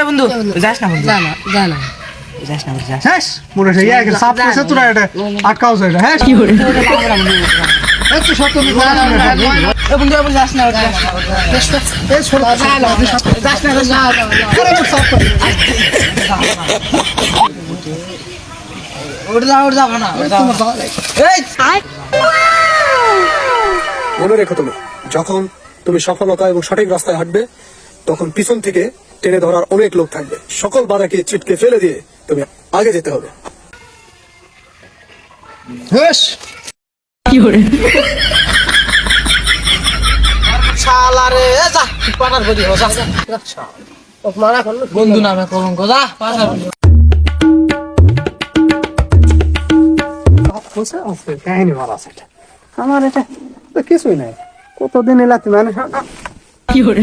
বন্ধু যাস না বন্ধু জানা জানা যাস না বন্ধু যাস হ্যাঁ মোরে সেই এক সাপ কইছে তোরা এটা আটকাও যায় হ্যাঁ কি করে এত সত্য মি করে এ বন্ধু বন্ধু যাস না যাস না এই ছোট যাস না যাস না আরে মোর সাপ করে ওটা যাও ওটা যাব না ওটা যাব না। এই মনে রেখো তুমি যখন তুমি সফলতা এবং সঠিক রাস্তায় হাঁটবে তখন পিছন থেকে টেনে ধরার অনেক লোক থাকবে। সকল বাধাকে চিটকে ফেলে দিয়ে তুমি আগে যেতে হবে। বন্ধু নামে কলঙ্ক যা পানার বদি বলছে আছে? কাহিনী ভালো আছে আমার এটা কিছুই নাই। কতদিন এলাতে মানুষ কি করে?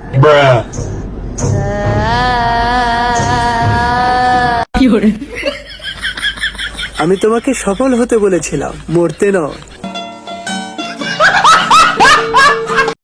আমি তোমাকে সফল হতে বলেছিলাম মরতে নয়।